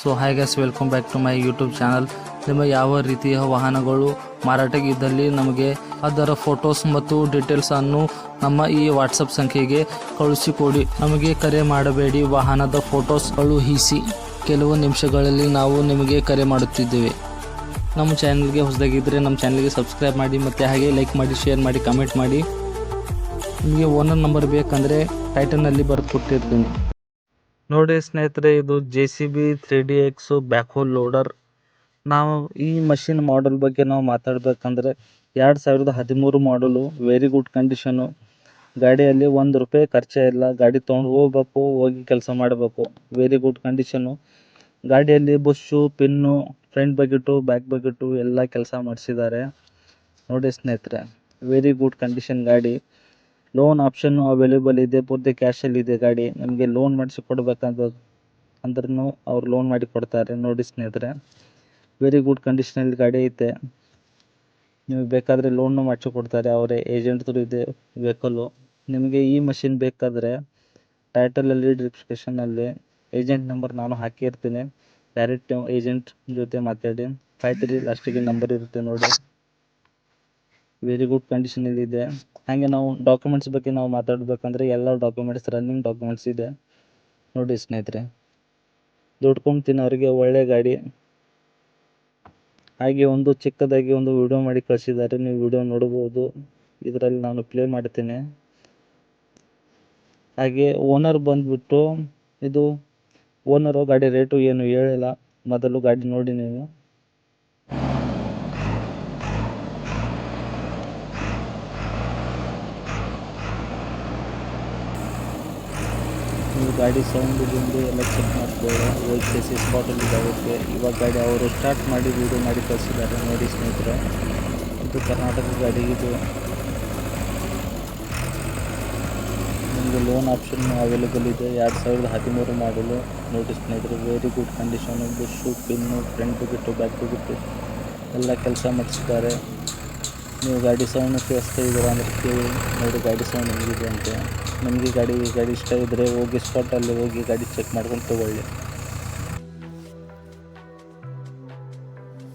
So hi guys welcome back to my YouTube channel ನಿಮ್ಮ ಯಾವ ರೀತಿಯ ವಾಹನಗಳು ಮಾರಾಟಕ್ಕೆ ಇದ್ದಲ್ಲಿ ನಮಗೆ ಅದರ ಫೋಟೋಸ್ ಮತ್ತು ಡೀಟೇಲ್ಸನ್ನು ನಮ್ಮ ಈ ವಾಟ್ಸಪ್ ಸಂಖ್ಯೆಗೆ ಕಳುಹಿಸಿಕೊಡಿ ನಮಗೆ ಕರೆ ಮಾಡಬೇಡಿ, ವಾಹನದ ಫೋಟೋಸ್ ಕಳುಹಿಸಿ ಕೆಲವು ನಿಮಿಷಗಳಲ್ಲಿ ನಾವು ನಿಮಗೆ ಕರೆ ಮಾಡುತ್ತಿದ್ದೇವೆ. ನಮ್ಮ ಚಾನಲ್ಗೆ ಹೊಸದಾಗಿದ್ದರೆ ನಮ್ಮ ಚಾನಲ್ಗೆ ಸಬ್ಸ್ಕ್ರೈಬ್ ಮಾಡಿ ಮತ್ತು ಹಾಗೆ ಲೈಕ್ ಮಾಡಿ ಶೇರ್ ಮಾಡಿ ಕಮೆಂಟ್ ಮಾಡಿ. ನಿಮಗೆ ಓನರ್ ನಂಬರ್ ಬೇಕಂದರೆ ಟೈಟನ್ನಲ್ಲಿ ಬರೆದು ಕೊಟ್ಟಿರ್ತೀನಿ ನೋಡಿ ಸ್ನೇಹಿತರೆ, ಇದು J C B three D X backhoe loader ನಾವು ಈ ಮಷೀನ್ ಮಾಡಲ್ ಬಗ್ಗೆ ನಾವು ಮಾತಾಡಬೇಕಂದ್ರೆ, ಎರಡು ಸಾವಿರದ ಹದಿಮೂರು ಮಾಡಲು ವೆರಿ ಗುಡ್ ಕಂಡೀಷನ್ ಗಾಡಿಯಲ್ಲಿ ಒಂದು ರೂಪಾಯಿ ಖರ್ಚೇ ಇಲ್ಲ. ಗಾಡಿ ತಗೊಂಡು ಹೋಗ್ಬೇಕು, ಹೋಗಿ ಕೆಲಸ ಮಾಡಬೇಕು. ವೆರಿ ಗುಡ್ ಕಂಡೀಷನ್ ಗಾಡಿಯಲ್ಲಿ bush pin front bucket back bucket ಎಲ್ಲ ಕೆಲಸ ಮಾಡಿಸಿದ್ದಾರೆ. ನೋಡಿ ಸ್ನೇಹಿತರೆ ವೆರಿ ಗುಡ್ ಕಂಡೀಷನ್ ಗಾಡಿ. ಲೋನ್ ಆಪ್ಷನ್ನು ಅವೈಲೇಬಲ್ ಇದೆ, ಪೂರ್ತಿ ಕ್ಯಾಶಲ್ಲಿ ಇದೆ ಗಾಡಿ. ನಿಮಗೆ ಲೋನ್ ಮಾಡಿಸಿ ಕೊಡಬೇಕಂತ ಅಂದ್ರೂ ಅವ್ರು ಲೋನ್ ಮಾಡಿ ಕೊಡ್ತಾರೆ ನೋಡಿ ಸ್ನೇಹಿತರೆ. ವೆರಿ ಗುಡ್ ಕಂಡೀಷನಲ್ಲಿ ಗಾಡಿ ಐತೆ. ನೀವು ಬೇಕಾದರೆ ಲೋನು ಮಾಡಿಸಿ ಕೊಡ್ತಾರೆ. ಅವರೇ ಏಜೆಂಟ್ರು ಇದೆ ವೆಹಿಕಲ್ಲು ನಿಮಗೆ ಈ ಮಷಿನ್ ಬೇಕಾದರೆ ಟೈಟಲಲ್ಲಿ ಡಿಸ್ಕ್ರಿಪ್ಷನಲ್ಲಿ ಏಜೆಂಟ್ ನಂಬರ್ ನಾನು ಹಾಕಿರ್ತೀನಿ. ಡೈರೆಕ್ಟ್ ಏಜೆಂಟ್ ಜೊತೆ ಮಾತಾಡಿ. ಫೈವ್ ತ್ರೀ ಲಾಸ್ಟಿಗೆ ನಂಬರ್ ಇರುತ್ತೆ ನೋಡಿ. ವೆರಿ ಗುಡ್ ಕಂಡೀಷನಲ್ಲಿ ಇದೆ. ಹಾಗೆ ನಾವು ಡಾಕ್ಯುಮೆಂಟ್ಸ್ ಬಗ್ಗೆ ನಾವು ಮಾತಾಡಬೇಕಂದ್ರೆ ಎಲ್ಲ ಡಾಕ್ಯುಮೆಂಟ್ಸ್ ರನ್ನಿಂಗ್ ಡಾಕ್ಯುಮೆಂಟ್ಸ್ ಇದೆ. ನೋಡಿ ಸ್ನೇಹಿತರೆ. ದುಡ್ಕೊಂಡು ತಿನ್ನೋರಿಗೆ ಒಳ್ಳೆ ಗಾಡಿ. ಹಾಗೆ ಒಂದು ಚಿಕ್ಕದಾಗಿ ಒಂದು ವಿಡಿಯೋ ಮಾಡಿ ಕಳಿಸಿದ್ದಾರೆ. ನೀವು ವಿಡಿಯೋ ನೋಡ್ಬೋದು. ಇದರಲ್ಲಿ ನಾನು ಪ್ಲೇ ಮಾಡ್ತೇನೆ. ಹಾಗೆ ಓನರ್ ಬಂದುಬಿಟ್ಟು ಇದು ಓನರು ಗಾಡಿ ರೇಟು ಏನು ಹೇಳಿಲ್ಲ. ಮೊದಲು ಗಾಡಿ ನೋಡಿ ನೀವು. ನೀವು ಗಾಡಿ ಸೌಂಡ್ ಬಂದು ಎಲ್ಲ ಚೆಕ್ ಮಾಡ್ಕೊಳ್ಳಿ ವೈಟ್ ಸಿ ಸ್ಪಾಟಲ್ಲಿ ಇದಾಗುತ್ತೆ ಇವಾಗ ಗಾಡಿ ಅವರು ಸ್ಟಾರ್ಟ್ ಮಾಡಿ ವೀಡಿಯೋ ಮಾಡಿ ಕಳಿಸಿದ್ದಾರೆ ನೋಡಿ ಸ್ನೇಹಿತರೆ. ಇದು ಕರ್ನಾಟಕ ಗಾಡಿ ಇದು. ನಿಮಗೆ ಲೋನ್ ಆಪ್ಷನ್ ಅವೈಲೇಬಲ್ ಇದೆ. ಎರಡು ಸಾವಿರದ ಹದಿಮೂರು ಮಾಡಲು ನೋಡಿ ಸ್ನೇಹಿತರೆ ವೆರಿ ಗುಡ್ ಕಂಡೀಷನ್ ಇದು ಶೂ ಪಿನ್ನು ಫ್ರಂಟ್ ಬಿಟ್ಟು ಬ್ಯಾಕ್ ಬಿಟ್ಟು ಎಲ್ಲ ಕೆಲಸ ಮಾಡಿಸಿದ್ದಾರೆ. ನೀವು ಗಾಡಿ ಸೌಂಡ್ ಕೇಳಿಸ್ತಾ ಇದ್ದೀರಾ ಅಂದರೆ ಕೇಳಿ. ನೋಡಿ ಗಾಡಿ ಸೌಂಡ್ ಹೆಂಗಿದೆ ಅಂತ. ನಮಗೆ ಗಾಡಿ ಗಾಡಿ ಇಷ್ಟ ಇದ್ದರೆ ಹೋಗಿ ಸ್ಪಾಟಲ್ಲಿ ಹೋಗಿ ಗಾಡಿ ಚೆಕ್ ಮಾಡ್ಕೊಂಡು ತೊಗೊಳ್ಳಿ.